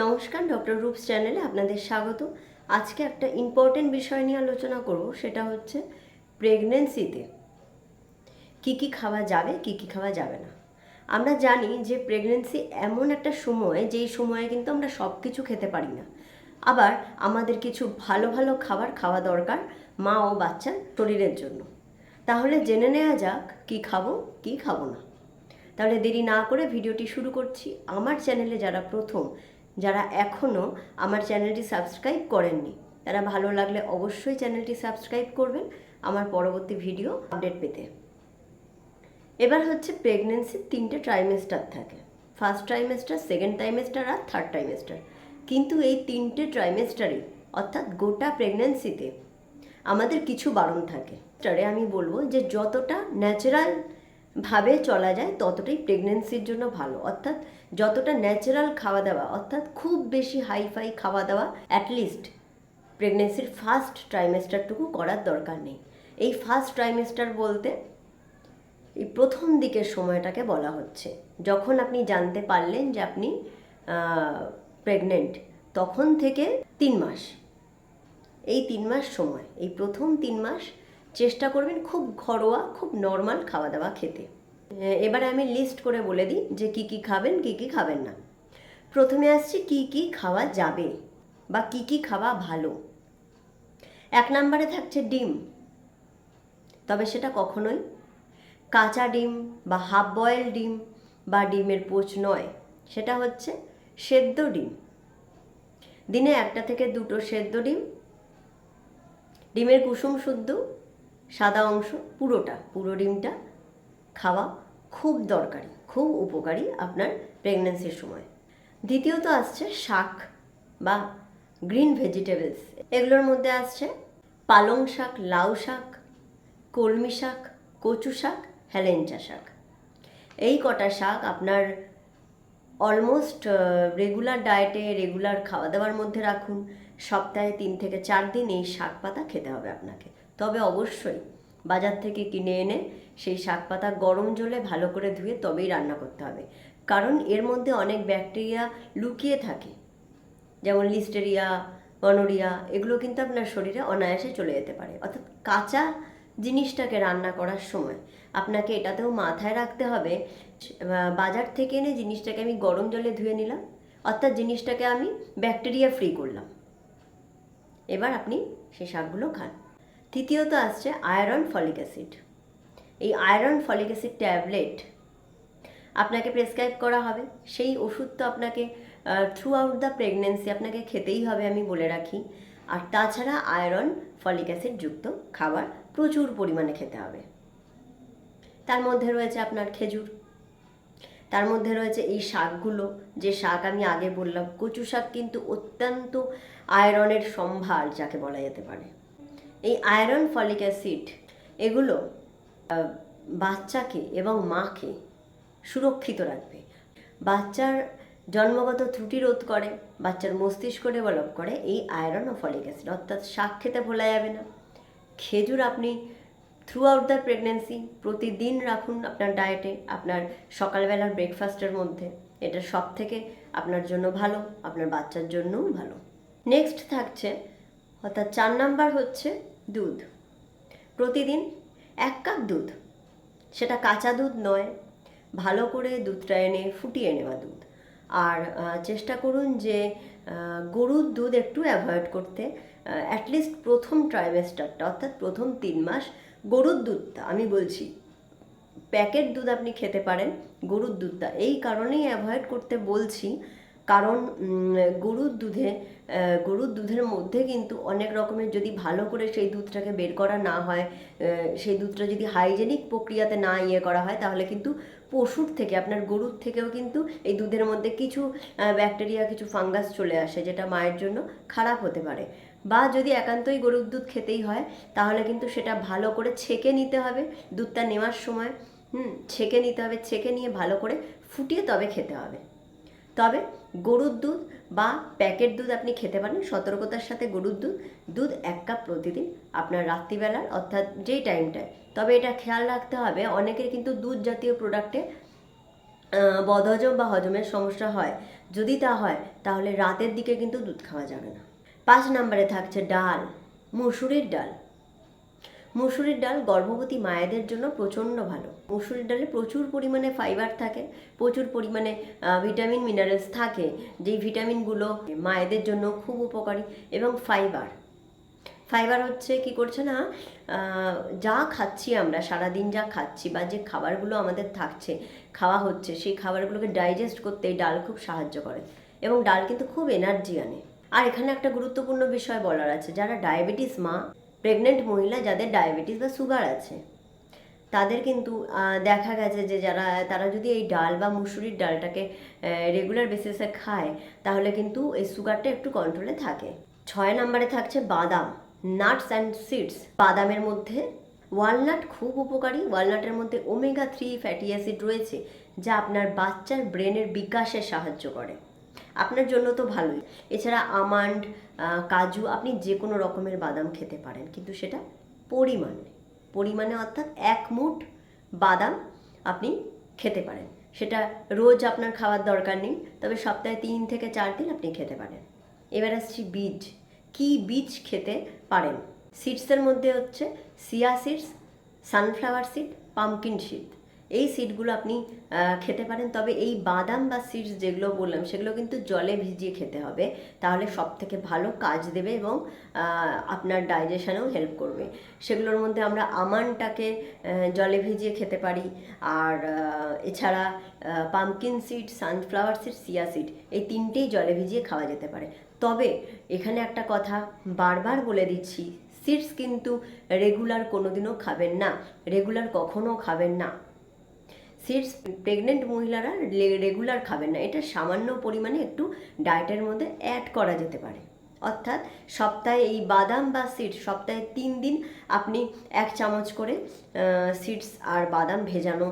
নমস্কার, ডক্টর রূপস চ্যানেলে আপনাদের স্বাগত। আজকে একটা ইম্পর্টেন্ট বিষয় নিয়ে আলোচনা করব, সেটা হচ্ছে প্রেগনেন্সিতে কি কি খাওয়া যাবে, কি কি খাওয়া যাবে না। আমরা জানি যে প্রেগনেন্সি এমন একটা সময়, যেই সময়ে কিন্তু আমরা সব কিছু খেতে পারি না। আবার আমাদের কিছু ভালো ভালো খাবার খাওয়া দরকার মা ও বাচ্চার শরীরের জন্য। তাহলে জেনে নেওয়া যাক, কি খাব কি খাব না। তাহলে দেরি না করে ভিডিওটি শুরু করছি। আমার চ্যানেলে যারা প্রথম যারা এখনও আমার চ্যানেলটি সাবস্ক্রাইব করেননি, তারা ভালো লাগলে অবশ্যই চ্যানেলটি সাবস্ক্রাইব করবেন আমার পরবর্তী ভিডিও আপডেট পেতে। এবার হচ্ছে প্রেগনেন্সির তিনটে ট্রাইমেস্টার থাকে। ফার্স্ট ট্রাইমেস্টার সেকেন্ড ট্রাইমেস্টার আর থার্ড ট্রাইমেস্টার কিন্তু এই তিনটে ট্রাইমেস্টারে অর্থাৎ গোটা প্রেগনেন্সিতে আমাদের কিছু বারণ থাকে। আমি বলব যে যতটা ন্যাচারাল ভাবে চলা যায়, ততটাই প্রেগনেন্সির জন্য ভালো। অর্থাৎ যতটা ন্যাচারাল খাওয়া দাওয়া অর্থাৎ খুব বেশি হাইফাই খাওয়া দাওয়া অ্যাটলিস্ট প্রেগনেন্সির ফার্স্ট ট্রাইমেস্টারটুকু করার দরকার নেই। এই ফার্স্ট ট্রাইমেস্টার বলতে এই প্রথম দিকের সময়টাকে বলা হচ্ছে। যখন আপনি জানতে পারলেন যে আপনি প্রেগনেন্ট তখন থেকে তিন মাস। এই তিন মাস সময়, এই প্রথম তিন মাস চেষ্টা করবেন খুব ঘরোয়া, খুব নর্মাল খাওয়া দাওয়া খেতে এবারে আমি লিস্ট করে বলে দিই যে কি কি খাবেন, কি কি খাবেন না। প্রথমে আসছি কি কি খাওয়া যাবে বা কি কি খাওয়া ভালো। এক নম্বরে থাকছে ডিম। তবে সেটা কখনোই। কাঁচা ডিম বা হাফ বয়েল ডিম বা ডিমের পোচ নয়। সেটা হচ্ছে সেদ্ধ ডিম। দিনে একটা থেকে দুটো সেদ্ধ ডিম। ডিমের কুসুম শুদ্ধ সাদা অংশ, পুরোটা, পুরো ডিমটা খাওয়া খুব দরকারি, খুব উপকারী আপনার প্রেগনেন্সির সময়। দ্বিতীয়ত আসছে শাক বা গ্রিন ভেজিটেবলস এগুলোর মধ্যে আসছে পালং শাক, লাউ শাক, কলমি শাক, কচু শাক, হেলেঞ্চা শাক। এই কটা শাক আপনার অলমোস্ট রেগুলার ডায়েটে রেগুলার খাওয়া দাওয়ার মধ্যে রাখুন। সপ্তাহে তিন থেকে চার দিন এই শাক পাতা খেতে হবে আপনাকে। তবে অবশ্যই বাজার থেকে কিনে এনে সেই শাক পাতা গরম জলে ভালো করে ধুয়ে তবেই রান্না করতে হবে। কারণ এর মধ্যে অনেক ব্যাকটেরিয়া লুকিয়ে থাকে। যেমন লিস্টেরিয়া গনোরিয়া এগুলো কিন্তু আপনার শরীরে অনায়াসে চলে যেতে পারে। অর্থাৎ কাঁচা জিনিসটাকে রান্না করার সময় আপনাকে এটাতেও মাথায় রাখতে হবে বাজার থেকে এনে জিনিসটাকে আমি গরম জলে ধুয়ে নিলাম, অর্থাৎ জিনিসটাকে আমি ব্যাকটেরিয়া ফ্রি করলাম। এবার আপনি সেই শাকগুলো খান। তৃতীয়ত আসছে আয়রন ফলিক অ্যাসিড। এই আয়রন ফলিক অ্যাসিড ট্যাবলেট আপনাকে প্রেসক্রাইব করা হবে। সেই ওষুধ তো আপনাকে থ্রু আউট দ্য প্রেগনেন্সি আপনাকে খেতেই হবে আমি বলে রাখি। আর তাছাড়া আয়রন ফলিক অ্যাসিড যুক্ত খাবার প্রচুর পরিমাণে খেতে হবে। তার মধ্যে রয়েছে আপনার খেজুর। তার মধ্যে রয়েছে এই শাকগুলো। যে শাক আমি আগে বললাম, কচু শাক কিন্তু অত্যন্ত আয়রনের সম্ভার যাকে বলা যেতে পারে। এই আয়রন ফলিক অ্যাসিড এগুলো বাচ্চাকে এবং মাকে সুরক্ষিত রাখবে। বাচ্চার জন্মগত ত্রুটি রোধ করে, বাচ্চার মস্তিষ্ক ডেভেলপ করে এই আয়রন ও ফলিক অ্যাসিড। অর্থাৎ শাক খেতে ভোলা যাবে না। খেজুর আপনি থ্রু আউট দ্য প্রেগনেন্সি প্রতিদিন রাখুন আপনার ডায়েটে আপনার সকালবেলার ব্রেকফাস্টের মধ্যে। এটা সব থেকে আপনার জন্য ভালো, আপনার বাচ্চার জন্যও ভালো। নেক্সট থাকছে, অর্থাৎ চার নাম্বার হচ্ছে দুধ। প্রতিদিন এক কাপ দুধ। সেটা কাঁচা দুধ নয়, ভালো করে দুধটা এনে ফুটিয়ে নেওয়া দুধ। আর চেষ্টা করুন যে গরুর দুধ একটু অ্যাভয়েড করতে অ্যাটলিস্ট প্রথম ট্রাইমেস্টারটা অর্থাৎ প্রথম তিন মাস গরুর দুধটা, আমি বলছি, প্যাকেট দুধ আপনি খেতে পারেন, গরুর দুধটা। এই কারণেই অ্যাভয়েড করতে বলছি কারণ গরুর দুধে গরুর দুধের মধ্যে কিন্তু অনেক রকমের যদি ভালো করে সেই দুধটাকে বের করা না হয় সেই দুধটা যদি হাইজেনিক প্রক্রিয়াতে না ইয়ে করা হয়, তাহলে কিন্তু পশুর থেকে, আপনার গরুর থেকেও কিন্তু এই দুধের মধ্যে কিছু ব্যাকটেরিয়া কিছু ফাঙ্গাস চলে আসে, যেটা মায়ের জন্য খারাপ হতে পারে। বা যদি একান্তই গরুর দুধ খেতেই হয়, তাহলে কিন্তু সেটা ভালো করে ছেঁকে নিতে হবে, দুধটা নেওয়ার সময়, হুম, ছেঁকে নিতে হবে, ছেঁকে নিয়ে ভালো করে ফুটিয়ে তবে খেতে হবে। তবে গরুর দুধ বা প্যাকেট দুধ আপনি খেতে পারেন, সতর্কতার সাথে গরুর দুধ দুধ এক কাপ প্রতিদিন আপনার রাত্রিবেলার, অর্থাৎ যেই টাইমটায় তবে এটা খেয়াল রাখতে হবে, অনেকের কিন্তু দুধ জাতীয় প্রোডাক্টে বদহজম বা হজমের সমস্যা হয়। যদি তা হয়, তাহলে রাতের দিকে কিন্তু দুধ খাওয়া যাবে না। পাঁচ নম্বরে থাকছে ডাল, মুসুরির ডাল। মুসুরির ডাল গর্ভবতী মায়েদের জন্য প্রচণ্ড ভালো। মুসুরির ডালে প্রচুর পরিমাণে ফাইবার থাকে, প্রচুর পরিমাণে ভিটামিন মিনারেলস থাকে, যেই ভিটামিনগুলো মায়েদের জন্য খুব উপকারী এবং ফাইবার ফাইবার হচ্ছে কি করছে না যা খাচ্ছি আমরা, সারাদিন যা খাচ্ছি বা যে খাবারগুলো আমাদের থাকছে, খাওয়া হচ্ছে, সেই খাবারগুলোকে ডাইজেস্ট করতে এই ডাল খুব সাহায্য করে এবং ডাল কিন্তু খুব এনার্জি আনে। আর এখানে একটা গুরুত্বপূর্ণ বিষয় বলার আছে, যারা ডায়াবেটিস মা প্রেগনেন্ট মহিলা যাদের ডায়াবেটিস বা সুগার আছে, তাদের কিন্তু দেখা গেছে যে যারা, তারা যদি এই ডাল বা মুসুরির ডালটাকে রেগুলার বেসিসে খায়, তাহলে কিন্তু এই সুগারটা একটু কন্ট্রোলে থাকে। ছয় নম্বরে থাকছে বাদাম নাটস অ্যান্ড সিডস বাদামের মধ্যে ওয়ালনাট খুব উপকারী। ওয়ালনাটের মধ্যে ওমেগা থ্রি ফ্যাটি অ্যাসিড রয়েছে, যা আপনার বাচ্চার ব্রেনের বিকাশে সাহায্য করে। আপনার জন্য তো ভালোই। এছাড়া আমান্ড কাজু, আপনি যে কোনো রকমের বাদাম খেতে পারেন, কিন্তু সেটা পরিমাণে। পরিমাণে অর্থাৎ এক মুঠ বাদাম আপনি খেতে পারেন। সেটা রোজ আপনার খাওয়ার দরকার নেই, তবে সপ্তাহে তিন থেকে চার দিন আপনি খেতে পারেন। এবার আসছি বীজ। কি বীজ খেতে পারেন? সিডসের মধ্যে হচ্ছে, chia seeds, sunflower seed pumpkin seed. এই সিডগুলো আপনি খেতে পারেন। তবে এই বাদাম বা সিডস যেগুলো বললাম, সেগুলো কিন্তু জলে ভিজিয়ে খেতে হবে। তাহলে সব থেকে ভালো কাজ দেবে এবং আপনার ডাইজেশনেও হেল্প করবে। সেগুলোর মধ্যে আমরা আমানটাকে জলে ভিজিয়ে খেতে পারি। আর এছাড়া pumpkin seed sunflower seed chia seed এই তিনটেই জলে ভিজিয়ে খাওয়া যেতে পারে। তবে এখানে একটা কথা বারবার বলে দিচ্ছি সিডস কিন্তু রেগুলার কোনোদিনও খাবেন না রেগুলার কখনো খাবেন না। সিডস প্রেগনেন্ট মহিলারা রেগুলার খাবেন না। এটা সামান্য পরিমাণে একটু ডায়েটের মধ্যে অ্যাড করা যেতে পারে। অর্থাৎ সপ্তাহে এই বাদাম বা সিডস সপ্তাহে তিন দিন আপনি এক চামচ করে সিডস আর বাদাম ভেজানো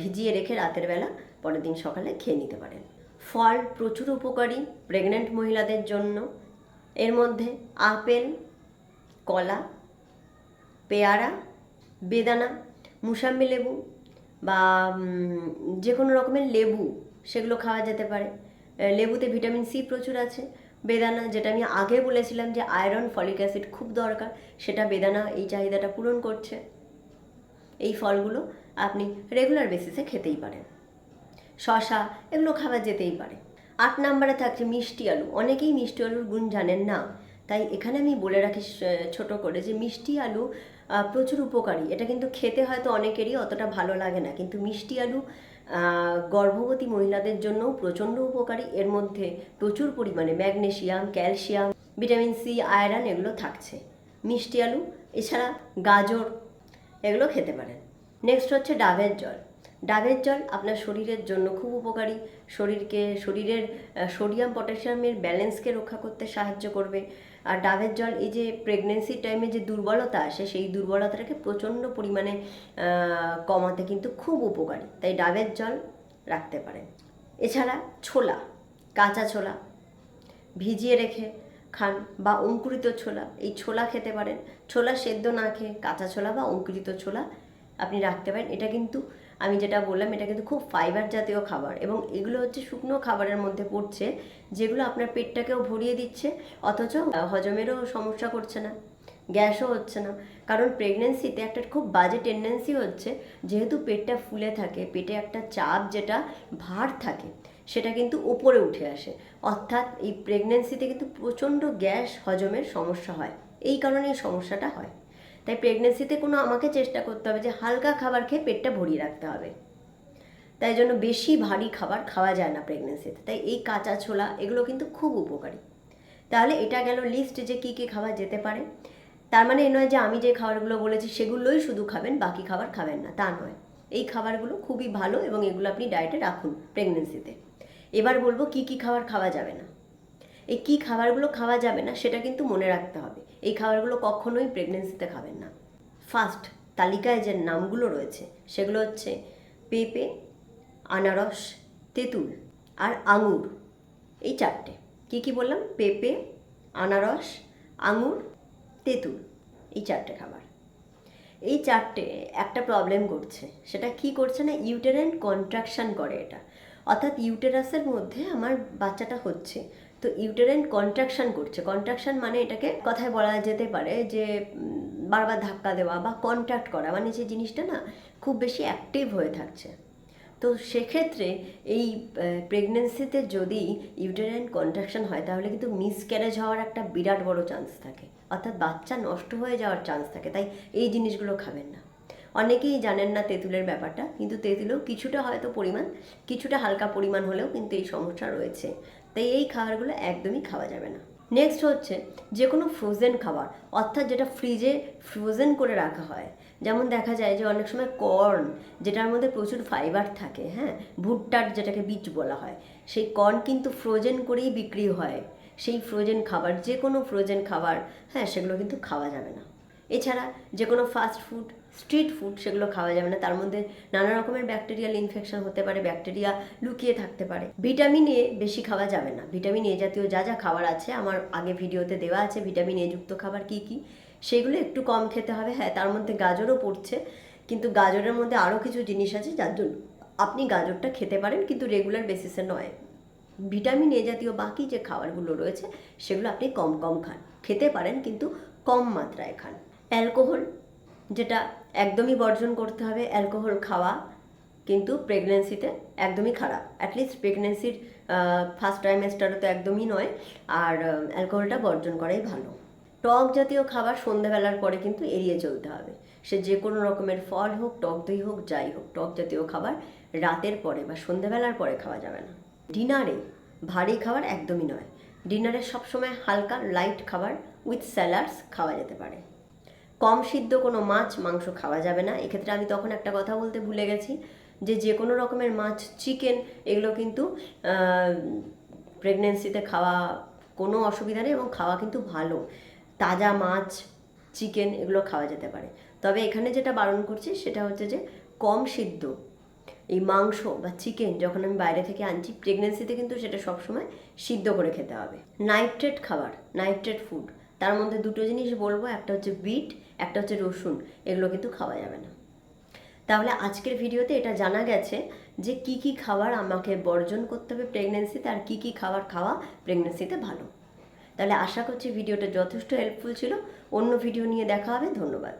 ভিজিয়ে রেখে রাতের বেলা পরের দিন সকালে খেয়ে নিতে পারেন। ফল প্রচুর উপকারী প্রেগনেন্ট মহিলাদের জন্য। এর মধ্যে আপেল, কলা, পেয়ারা, বেদানা, মুসাম্বি লেবু বা যে কোনো রকমের লেবু, সেগুলো খাওয়া যেতে পারে। লেবুতে ভিটামিন সি প্রচুর আছে। বেদানা, যেটা আমি আগে বলেছিলাম যে আয়রন, ফলিক অ্যাসিড খুব দরকার, সেটা বেদানা এই চাহিদাটা পূরণ করছে। এই ফলগুলো আপনি রেগুলার বেসিসে খেতেই পারেন। শশা এগুলো খাওয়া যেতেই পারে। আট নম্বরে থাকছে মিষ্টি আলু। অনেকেই মিষ্টি আলুর গুণ জানেন না। তাই এখানে আমি বলে রাখি ছোট করে যে মিষ্টি আলু প্রচুর উপকারী। এটা কিন্তু খেতে হয়তো অনেকেরই অতটা ভালো লাগে না, কিন্তু মিষ্টি আলু গর্ভবতী মহিলাদের জন্য প্রচণ্ড উপকারী। এর মধ্যে প্রচুর পরিমাণে magnesium calcium, vitamin C, iron এগুলো থাকছে। মিষ্টি আলু, এছাড়া গাজর, এগুলো খেতে পারেন। নেক্সট হচ্ছে ডাবের জল। ডাবের জল আপনার শরীরের জন্য খুব উপকারী। শরীরকে, শরীরের সোডিয়াম, পটাশিয়ামের ব্যালেন্সকে রক্ষা করতে সাহায্য করবে। আর ডাবের জল এই যে প্রেগনেন্সির টাইমে যে দুর্বলতা আসে, সেই দুর্বলতাটাকে প্রচণ্ড পরিমাণে কমাতে কিন্তু খুব উপকারী। তাই ডাবের জল রাখতে পারেন। এছাড়া ছোলা, কাঁচা ছোলা ভিজিয়ে রেখে খান বা অঙ্কুরিত ছোলা, এই ছোলা খেতে পারেন। ছোলা সেদ্ধ না খেয়ে কাঁচা ছোলা বা অঙ্কুরিত ছোলা আপনি রাখতে পারেন। এটা কিন্তু আমি যেটা বললাম, এটা কিন্তু খুব ফাইবার জাতীয় খাবার এবং এগুলো হচ্ছে শুকনো খাবারের মধ্যে পড়ছে, যেগুলো আপনার পেটটাকেও ভরিয়ে দিচ্ছে, অথচ হজমেরও সমস্যা করছে না, গ্যাসও হচ্ছে না। কারণ প্রেগনেন্সিতে একটা খুব বাজে টেন্ডেন্সি হচ্ছে, যেহেতু পেটটা ফুলে থাকে, পেটে একটা চাপ যেটা ভার থাকে, সেটা কিন্তু ওপরে উঠে আসে। অর্থাৎ এই প্রেগনেন্সিতে কিন্তু প্রচণ্ড গ্যাস, হজমের সমস্যা হয়, এই কারণে সমস্যাটা হয়। তাই প্রেগনেন্সিতে কোনো আমাকে চেষ্টা করতে হবে যে হালকা খাবার খেয়ে পেটটা ভরিয়ে রাখতে হবে। তাই জন্য বেশি ভারী খাবার খাওয়া যায় না প্রেগনেন্সিতে তাই এই কাঁচা ছোলা, এগুলো কিন্তু খুব উপকারী। তাহলে এটা গেল লিস্ট যে কী কী খাবার যেতে পারে। তার মানে এ নয় যে আমি যে খাবারগুলো বলেছি সেগুলোই শুধু খাবেন, বাকি খাবার খাবেন না, তা নয়। এই খাবারগুলো খুবই ভালো এবং এগুলো আপনি ডায়েটে রাখুন প্রেগনেন্সিতে এবার বলব কি কি খাবার খাওয়া যাবে না। এই কী খাবারগুলো খাওয়া যাবে না সেটা কিন্তু মনে রাখতে হবে। এই খাবারগুলো কখনোই প্রেগনেন্সিতে খাবেন না। ফার্স্ট তালিকায় যে নামগুলো রয়েছে, সেগুলো হচ্ছে পেঁপে, আনারস, তেঁতুল আর আঙুর। এই চারটে। কি কি বললাম? পেঁপে, আনারস, আঙুর, তেঁতুল। এই চারটে খাবার। এই চারটে একটা প্রবলেম করছে। সেটা কি করছে না? ইউটেরাইন কন্ট্রাকশন করে এটা। অর্থাৎ ইউটেরাসের মধ্যে আমার বাচ্চাটা হচ্ছে তো ইউটেরাইন কন্ট্রাকশন করছে। কন্ট্রাকশন মানে এটাকে কথায় বলা যেতে পারে যে বারবার ধাক্কা দেওয়া বা কন্ট্যাক্ট করা। মানে যে জিনিসটা না খুব বেশি অ্যাক্টিভ হয়ে থাকছে। তো সেক্ষেত্রে এই প্রেগনেন্সিতে যদি ইউটেরাইন কন্ট্রাকশন হয়, তাহলে কিন্তু মিসক্যারেজ হওয়ার একটা বিরাট বড় চান্স থাকে। অর্থাৎ বাচ্চা নষ্ট হয়ে যাওয়ার চান্স থাকে। তাই এই জিনিসগুলো খাবেন না। অনেকেই জানেন না তেঁতুলের ব্যাপারটা, কিন্তু তেঁতুলেও কিছুটা হয়তো পরিমাণ, কিছুটা হালকা পরিমাণ হলেও কিন্তু এই সমস্যা রয়েছে। তাই এই খাবারগুলো একদমই খাওয়া যাবে না। নেক্সট হচ্ছে যে কোনো ফ্রোজেন খাবার, অর্থাৎ যেটা ফ্রিজে ফ্রোজেন করে রাখা হয়। যেমন দেখা যায় যে অনেক সময় কর্ন যেটার মধ্যে প্রচুর ফাইবার থাকে হ্যাঁ? ভুট্টার যেটাকে বীজ বলা হয়, সেই কর্ন কিন্তু ফ্রোজেন করেই বিক্রি হয়। সেই ফ্রোজেন খাবার যে কোনো ফ্রোজেন খাবার হ্যাঁ সেগুলো কিন্তু খাওয়া যাবে না। এছাড়া যে কোনো ফাস্ট ফুড স্ট্রিট ফুড সেগুলো খাওয়া যাবে না। তার মধ্যে নানা রকমের ব্যাকটেরিয়াল ইনফেকশন হতে পারে, ব্যাকটেরিয়া লুকিয়ে থাকতে পারে। ভিটামিন এ বেশি খাওয়া যাবে না। ভিটামিন এ জাতীয় যা যা খাবার আছে, আমার আগে ভিডিওতে দেওয়া আছে ভিটামিন এ যুক্ত খাবার কি কি, সেগুলো একটু কম খেতে হবে। হ্যাঁ তার মধ্যে গাজরও পড়ছে, কিন্তু গাজরের মধ্যে আরও কিছু জিনিস আছে যার জন্য আপনি গাজরটা খেতে পারেন, কিন্তু রেগুলার বেসিসে নয়। ভিটামিন এ জাতীয় বাকি যে খাবারগুলো রয়েছে, সেগুলো আপনি কম কম খান। খেতে পারেন, কিন্তু কম মাত্রায় খান। অ্যালকোহল, যেটা একদমই বর্জন করতে হবে অ্যালকোহল খাওয়া, কিন্তু প্রেগনেন্সিতে একদমই খারাপ। অ্যাটলিস্ট প্রেগনেন্সির ফার্স্ট ট্রাইমেস্টারে তো একদমই নয়, আর অ্যালকোহলটা বর্জন করাই ভালো। টক জাতীয় খাবার সন্ধ্যাবেলার পরে কিন্তু এড়িয়ে চলতে হবে। সে যে কোনো রকমের ফল হোক, টক দই হোক, যাই হোক, টক জাতীয় খাবার রাতের পরে বা সন্ধ্যাবেলার পরে খাওয়া যাবে না। ডিনারে ভারী খাবার একদমই নয়। ডিনারে সবসময় হালকা লাইট খাবার উইথ স্যালাডস খাওয়া যেতে পারে। কম সিদ্ধ কোনো মাছ, মাংস খাওয়া যাবে না। এক্ষেত্রে আমি তখন একটা কথা বলতে ভুলে গেছি যে যে কোনো রকমের মাছ চিকেন এগুলো কিন্তু প্রেগনেন্সিতে খাওয়া কোনো অসুবিধা নেই এবং খাওয়া কিন্তু ভালো। তাজা মাছ চিকেন এগুলো খাওয়া যেতে পারে। তবে এখানে যেটা বারণ করছি সেটা হচ্ছে যে কম সিদ্ধ। এই মাংস বা চিকেন যখন আমি বাইরে থেকে আনছি প্রেগনেন্সিতে কিন্তু সেটা সবসময় সিদ্ধ করে খেতে হবে। নাইট্রেট খাবার নাইট্রেট ফুড তার মধ্যে দুটো জিনিস বলব, একটা হচ্ছে বিট, একটা হচ্ছে রসুন, এগুলো কিন্তু খাওয়া যাবে না। তাহলে আজকের ভিডিওতে এটা জানা গেছে যে কি কি খাবার আমাকে বর্জন করতে হবে প্রেগনেন্সিতে আর কি কি খাবার খাওয়া প্রেগনেন্সিতে ভালো। তাহলে আশা করছি ভিডিওটা যথেষ্ট হেল্পফুল ছিল। অন্য ভিডিও নিয়ে দেখা হবে, ধন্যবাদ।